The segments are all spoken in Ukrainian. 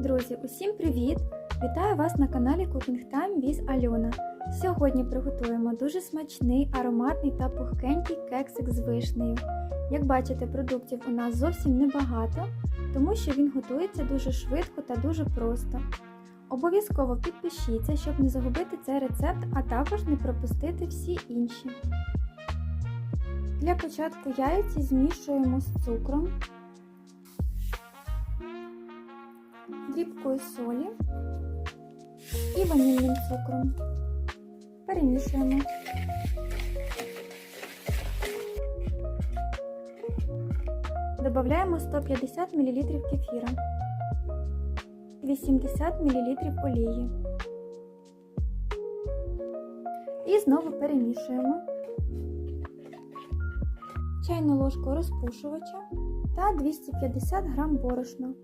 Друзі, усім привіт! Вітаю вас на каналі Cooking Time with Альона. Сьогодні приготуємо дуже смачний, ароматний та пухкенький кексик з вишнею. Як бачите, продуктів у нас зовсім небагато, тому що він готується дуже швидко та дуже просто. Обов'язково підпишіться, щоб не загубити цей рецепт, а також не пропустити всі інші. Для початку яйці змішуємо з цукром, дрібкою солі і ванільним цукром. Перемішуємо. Додаємо 150 мл кефіра, 80 мл олії. І знову перемішуємо чайну ложку розпушувача та 250 г борошна.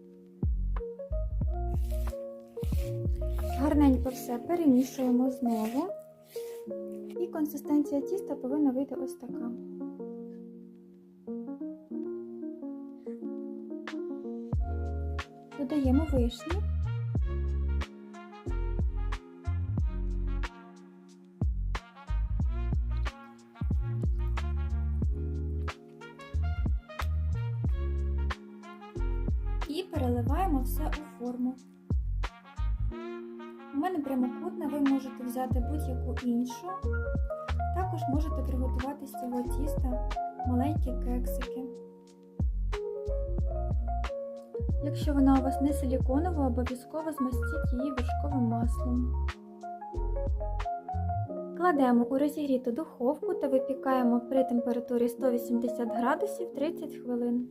Гарненько все перемішуємо знову. І консистенція тіста повинна вийти ось така. Додаємо вишні. І переливаємо все у форму. У мене прямокутна, ви можете взяти будь-яку іншу. Також можете приготувати з цього тіста маленькі кексики. Якщо вона у вас не силіконова, обов'язково змастіть її вершковим маслом. Кладемо у розігріту духовку та випікаємо при температурі 180 градусів 30 хвилин.